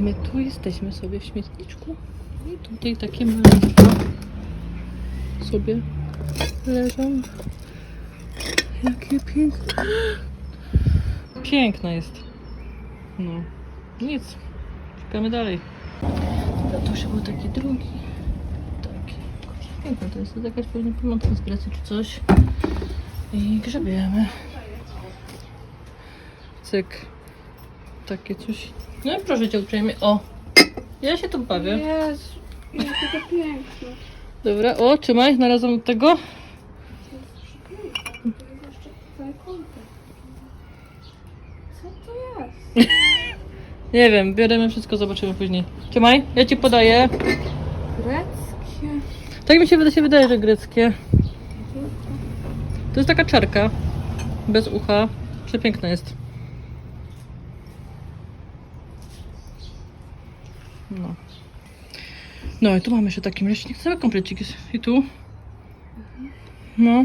my tu jesteśmy sobie w śmietniczku. I tutaj takie maleństwa sobie leżą. Jakie piękne. Piękna jest. No. Nic. Szukamy dalej. To już był taki drugi. Taki. Piękne to jest. To jakaś pewnie pomoc z Grecji czy coś. I grzebiemy. Cyk. Takie coś. No i proszę cię uprzejmie. O! Ja się tu bawię. Jezu, jakie to piękne. Dobra, o, trzymaj, znalazłam tego. Jeszcze tutaj kąty. Co to jest? Nie wiem, bierzemy wszystko, zobaczymy później. Trzymaj, ja ci podaję. Greckie. Tak mi się wydaje, się wydaje że greckie. To jest taka czarka. Bez ucha. Przepiękna jest. No. No i tu mamy jeszcze taki mlecznik. Cały komplecik jest. I tu. No.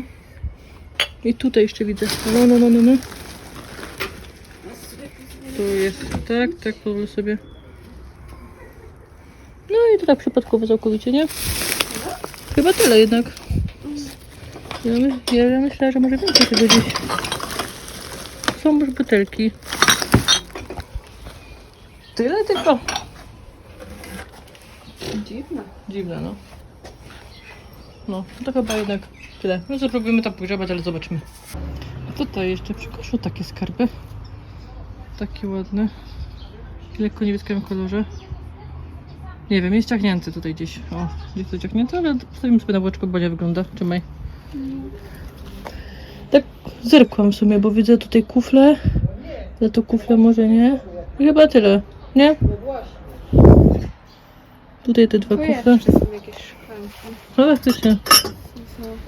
I tutaj jeszcze widzę. No, no, no, no, no. Tu jest tak, tak, pozwól sobie. No i to tak przypadkowo całkowicie, nie? Chyba tyle jednak. Ja, my, ja myślę, że może więcej tego gdzieś. Są już butelki. Tyle tylko. Dziwne. No. No, to chyba jednak tyle. No spróbujemy tam pogrzebać, ale zobaczymy. A tutaj jeszcze przy koszu takie skarby. Takie ładne. W lekko niebieskim kolorze. Nie wiem, jest ciachnięty tutaj gdzieś. O, jest to ciachnięte, ale postawimy sobie na łóżko, bo nie wygląda. Trzymaj. Tak zerkłam w sumie, bo widzę tutaj kufle. Ale to kufle może nie. I chyba tyle, nie? Tutaj te dwa Tu kufle. jeszcze są jakieś szklanki. No faktycznie.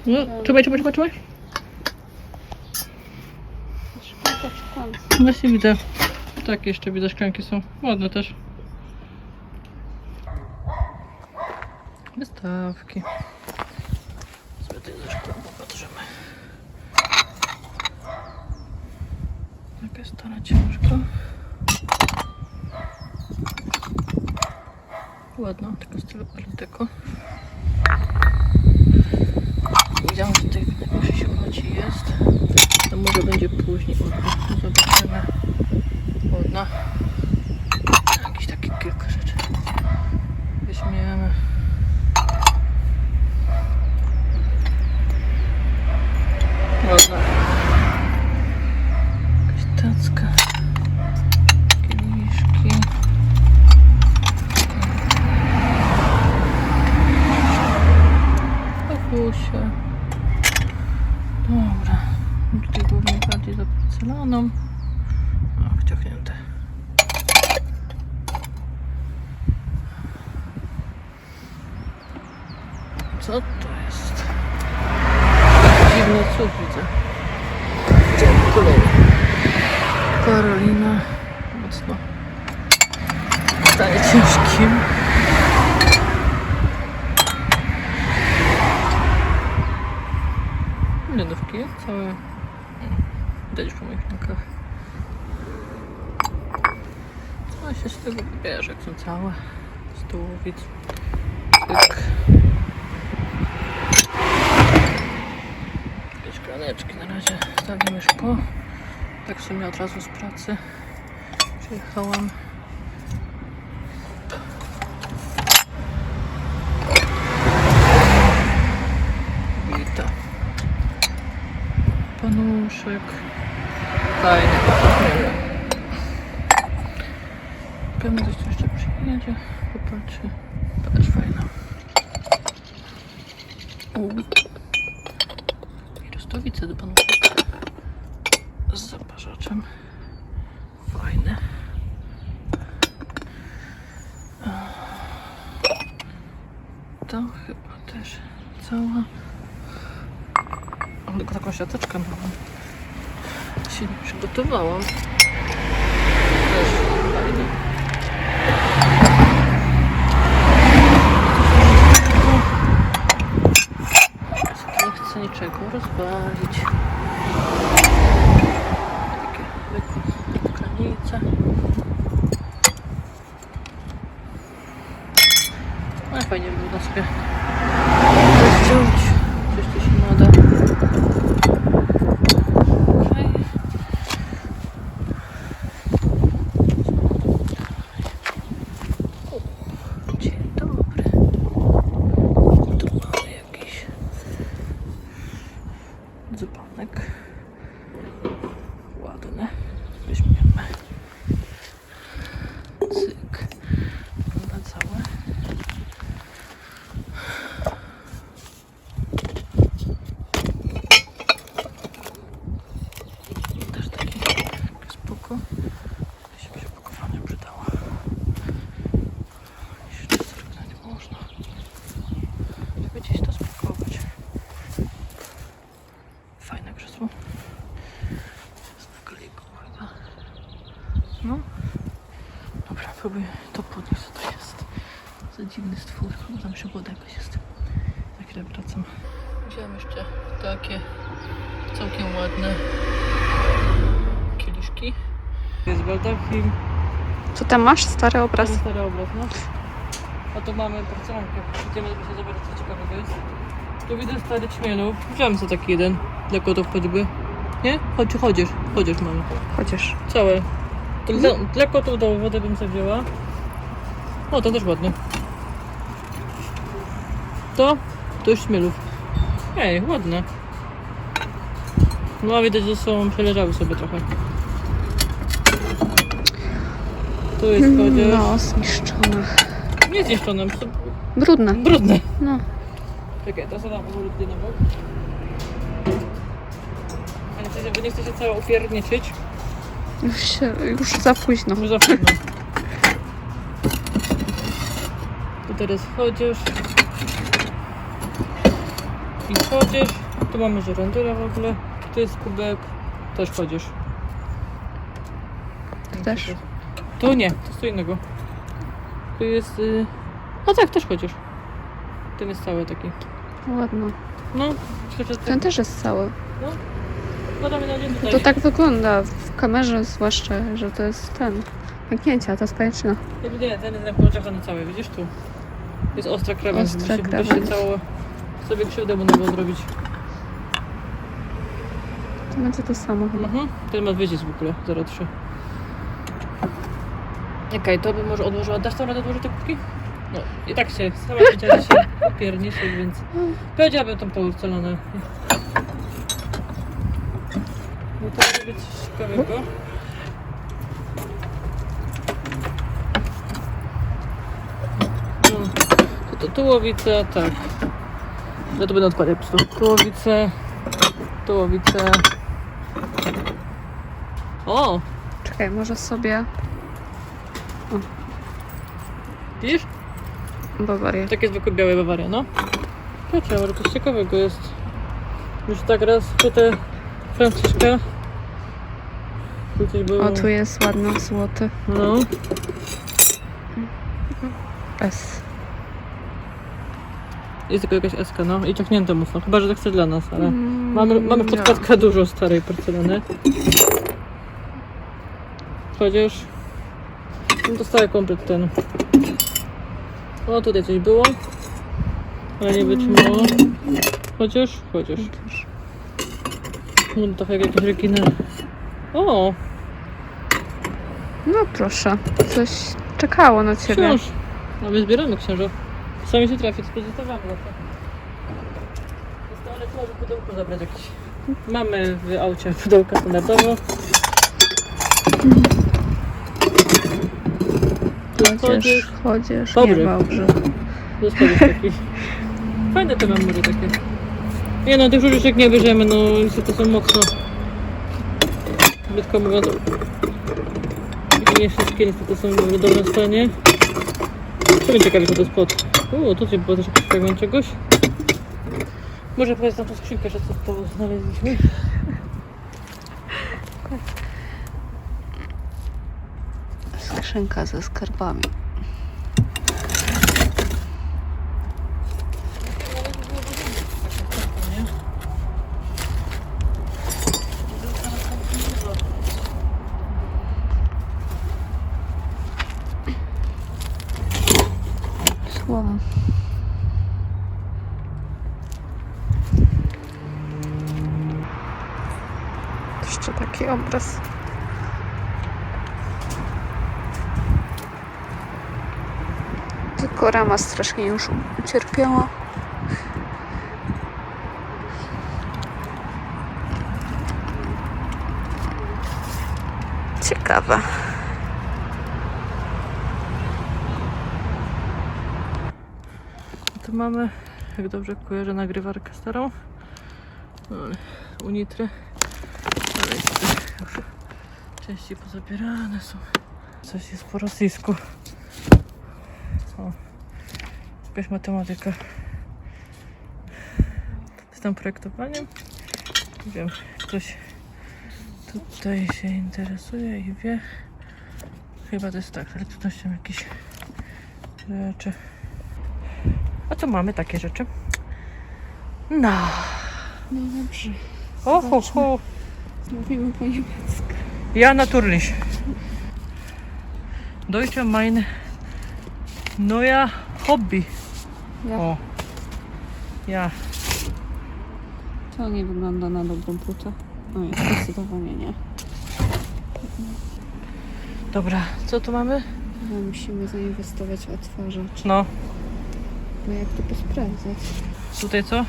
No, trzymaj, trzymaj, trzymaj, trzymaj. Szklanka w szklance. Właśnie widzę. Tak, jeszcze widzę, szklanki są. Ładne też. Wystawki. Sobie tutaj ze szkła popatrzymy. Jaka stara ciężka. Ładna, tylko z stylu paleteko. Widziałam, że tutaj jakoś się uchodzi jest. To może będzie później. O, Zobaczymy. Ładna. Jakieś takie kilka rzeczy. Weźmiemy. Ładna. Jakaś tacka. Kieliszki. Papusie. Dobra. Tutaj głównie bardziej za porcelaną. O, wciągnięte. Co to jest? Cud widzę. Karolina. Mocno. w stanie ciężkim. Lodówki całe. Widać po moich rękach. Co się z tego bierze, jak są całe stołowic. Tyk. Szklaneczki na razie stawimy szkło. Tak w sumie od razu z pracy przyjechałam. Wita. Panuszek. Fajnie. Pewnie coś tu jeszcze przyjedzie. Popatrzy. Też fajna. Uuu. I rostowice do panuszek. Z zaparzaczem. Fajne. To chyba też cała. O, tylko taką siateczkę mam. Się nie przygotowałam. Też fajne. Nie chcę niczego rozwalić. Takie zwykłe kranice. No fajnie by było sobie rozdzielić. Coś tu się nada. Okej. O, Dzień dobry. Tu mamy jakiś dzbanek. Ładny. Weźmiemy. Cyk. Na całe. Też taki spoko. Jeśli by się pakowanie przydało. Jeszcze zrównać można. Żeby gdzieś to spakować. Fajne krzesło. Jest na kliku chyba. No. Dobra, próbuję to podnieść, co to jest. Za dziwny tam woda jakaś jest. Za chwilę wracam. Wziąłem jeszcze takie całkiem ładne kieliszki. Jest baldachim. Co tam masz? Stary obraz? Stary, stary obraz, no. A tu mamy porcelankę. Idziemy sobie zobaczyć, co ciekawego jest. Tu widzę stary ćmielów. Wziąłem sobie taki jeden. Dla kotów choćby. Nie? Chodź, chodzisz. Chodzisz, mamy. Chociaż. Całe. Dla, dla kotów do wody bym sobie wzięła. O, to też ładny. To? To już śmielów. Ej, ładne. No, a widać, że są przeleżały sobie trochę. Tu jest chociaż... No, zniszczone. Nie zniszczone, po prostu Brudne. brudne. No. Czekaj, to zadam powolutnie na bok. A nie chcecie, wy nie chcecie całe opierniczyć? Już, się, już za późno. Już za późno. Tu teraz wchodzisz. I wchodzisz. Tu mamy żerandura w ogóle. Tu jest kubek. Też wchodzisz. Też? Tu nie, to jest co innego. Tu jest... Y... A tak, też chodzisz. Ten jest cały taki. Ładno. No, skoczę tak. Ten też jest cały. No. Badamy na dzień tutaj. To tak wygląda w kamerze zwłaszcza, że to jest ten. Pęknięcia, to jest pajęczyna. Nie, nie, ten jest pociągany cały, widzisz tu? Jest ostra krawędź, Ostra się, się krawędź. cało sobie krzywdę mu było zrobić. To będzie to samo chyba. Mhm. Ten ma wycisk w ogóle, 0,3. Okej, to bym może odłożyła. Dasz tam radę odłożyć te kubki? No, i tak się, sama powiedziała, że się opiernisz, więc powiedziałabym tą porcelanę. No to może być coś ciekawego. No, to, to tułowice, tak. Ja to będę odkładać po prostu. Tułowice, tułowice. O, Czekaj, może sobie widzisz? Bawarię. Takie zwykłe białe Bawaria, no. Patrzę, może coś ciekawego jest. Już tak raz pytę Franciszka. Było. O, tu jest ładny złoty. No. S. Jest tylko jakaś eska, no. I ciągnięte mocno. Chyba, że to chce dla nas, ale... Mm, Mamy, mamy podkładkę dużo starej porcelany. Chociaż... No to stały komplet ten. O, tutaj coś było. Ale nie wytrzymało. Chociaż, chociaż. No to trochę jak jakiś rekiner. O, No proszę, coś czekało na ciebie. książ. No my zbieramy księża. Sami się trafi, to pozostawiamy za to. Trzeba w pudełku zabrać jakieś. Mamy w aucie pudełka standardowo. Chodzisz, chodzisz. Dobry. nie Wałbrzy. Zostawisz taki. Fajne te memory takie. Nie no, tych różyczek nie bierzemy, no niestety są mocno. Brzydko mówiąc. Nie wszystkie niestety są w dobrym stanie. Co mnie ciekawi, co to jest pod. U, tu coś było też jakiś fragment czegoś. Może pokazać tam tą skrzynkę, że co to znaleźliśmy. Skrzynka ze skarbami. Jeszcze taki obraz. Tylko rama strasznie już ucierpiała. Ciekawe. Tu mamy, jak dobrze kojarzę, nagrywarkę starą. No, Unitry. Części pozabierane są. Coś jest po rosyjsku. O, jakaś matematyka. Z tym projektowaniem. Nie wiem, ktoś tutaj się interesuje i wie. Chyba to jest tak, są jakieś rzeczy. A co mamy takie rzeczy? No. No dobrze. O, ho, po niemiecku. Ja natürlich. Deutsche mein neuer Hobby. Ja. O. Ja. To nie wygląda na dobrą płytę. No nie, zdecydowanie nie. Dobra, co tu mamy? No, musimy zainwestować w odtwarzacz. No, No jak to posprawdzać? tutaj co?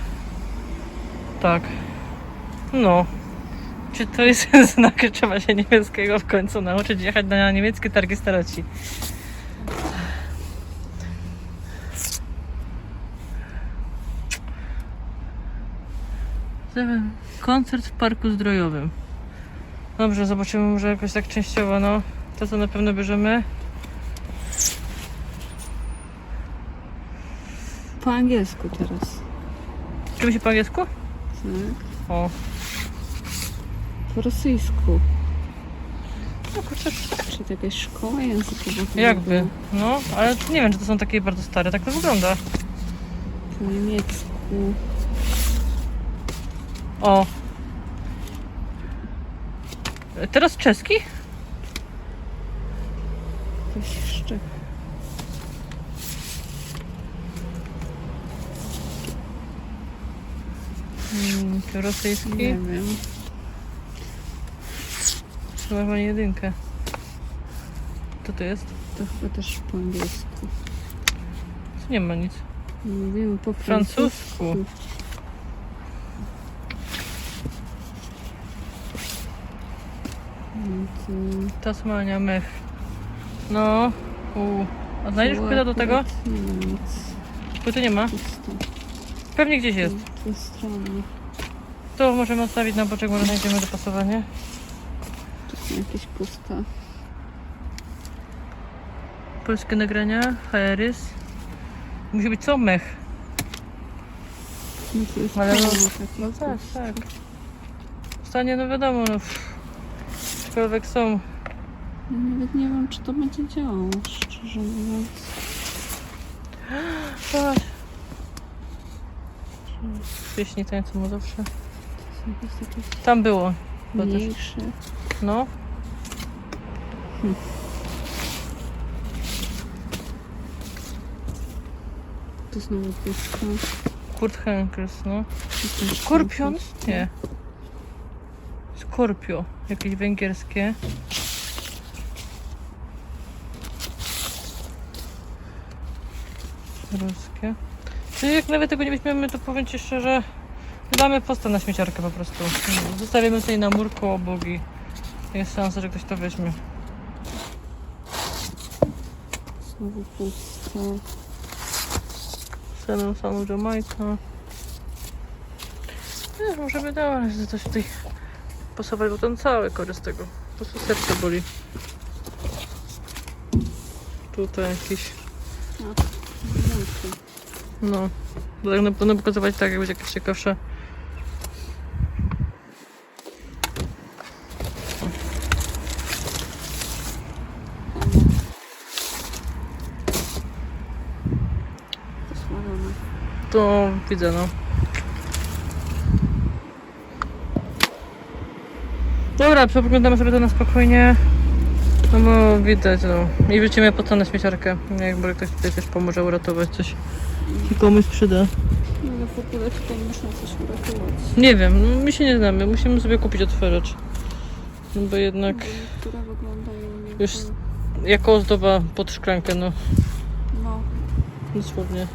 Tak. No. Czy to jest znak, że trzeba się niemieckiego w końcu nauczyć jechać na niemieckie targi staroci? Koncert w parku zdrojowym. Dobrze, zobaczymy może jakoś tak częściowo, no. To co na pewno bierzemy. Po angielsku teraz. Czym się po angielsku? Tak. O. Po rosyjsku. No kurczę, Czy to jakaś szkoła językowa? Jakby, była? no, ale nie wiem, czy to są takie bardzo stare, tak to wygląda. Po niemiecku. O. Teraz czeski? Coś jeszcze. Hmm, czy rosyjski? Nie wiem. Nie jedynkę. Co to jest? To chyba też po angielsku. Tu nie ma nic. Mówimy po Francusku. francusku. No Tasmania, mech. No. U. A znajdziesz płytę do tego? Nie nic. Płyty nie ma? Pusto. Pewnie gdzieś jest. To możemy odstawić na boczek, może znajdziemy dopasowanie. Jakieś puste. Polskie nagrania, Harris. Musi być co? Mech. No to jest Ale no- No tak, tak. W stanie, no wiadomo, no. pff, Aczkolwiek są. Ja nawet nie wiem, czy to będzie działało, szczerze mówiąc. Patrz. Pieśni tańczą mu zawsze. Tam było. Mniejsze. No. To znowu puste. Kurt Henkels, no. Skorpion? Nie. Skorpio. Jakieś węgierskie. Ruskie. Czyli jak nawet tego nie weźmiemy, to powiem Ci szczerze, damy posta na śmieciarkę po prostu. Zostawimy sobie na murku obok i jest szansa, że ktoś to weźmie. Znowu puste. Senem samą Jamajka. Nie, może by dało, coś tutaj pasować, bo ten cały korzyst z tego. Po prostu serce boli. Tutaj jakiś, no. Bo tak będę pokazywać tak, jak będzie jakieś ciekawsze. To widzę, no. Dobra, przeglądamy sobie to na spokojnie. No bo widać, no. I wrzucimy po na śmieciarkę. Jakby ktoś tutaj też pomoże uratować coś. Się komuś przyda. No w ogóle tutaj można coś uratować. Nie wiem, no, my się nie znamy. Musimy sobie kupić otwieracz. No bo jednak Które wyglądają już jako ozdoba pod szklankę, no No. dosłownie.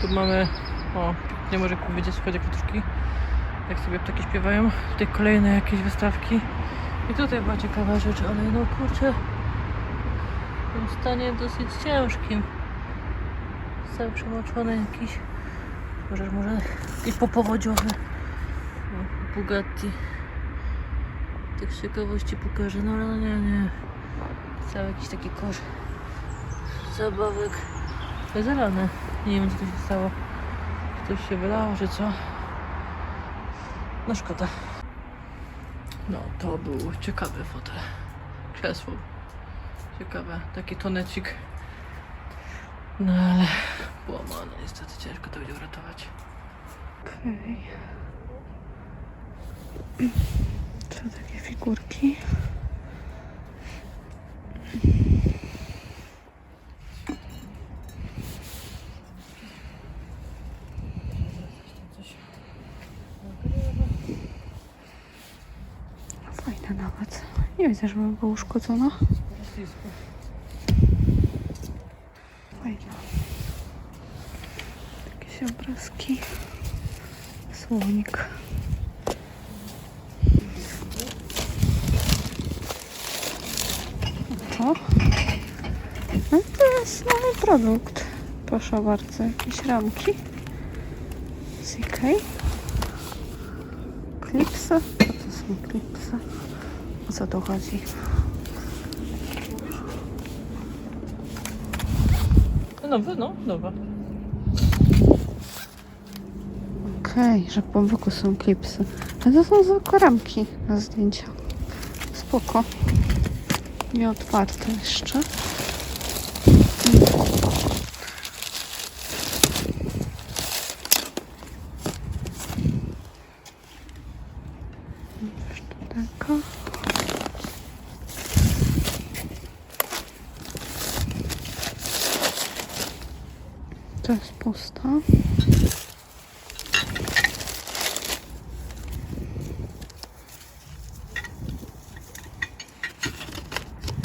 Tu mamy, o, nie może powiedzieć, schodzi kwiatuszki. Jak sobie ptaki śpiewają. Tutaj kolejne jakieś wystawki. I tutaj była ciekawa rzecz, ale no kurczę, w tym stanie dosyć ciężkim. Cały przemoczony jakiś. Może, może jakiś popowodziowy. O, Bugatti. Z ciekawości pokażę. No ale no nie, nie. Cały jakiś taki kosz zabawek. Zalane. Nie wiem co tu się stało. Coś się wylało, czy co? No szkoda. No to był ciekawy fotel. Krzesło. Ciekawe. Taki tonecik. No ale połamane. Niestety ciężko to będzie uratować. Okej. Co takie figurki? Nie widzę, żeby była uszkodzona. Fajne. Jakieś obrazki. Słonik. To? No to jest nowy produkt. Proszę bardzo, jakieś ramki. CK. Klipsy. Co to są klipsy? O co tu chodzi? Nowe, no, nowe. Okej, że po boku są klipsy. A to są zwykłe ramki na zdjęcia. Spoko. Nie otwarte jeszcze. Taka. To jest pusta.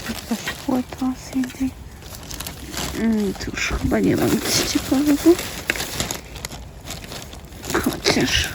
Jakaś płyta CD. Mm, już chyba nie ma nic ciekawego. Chociaż...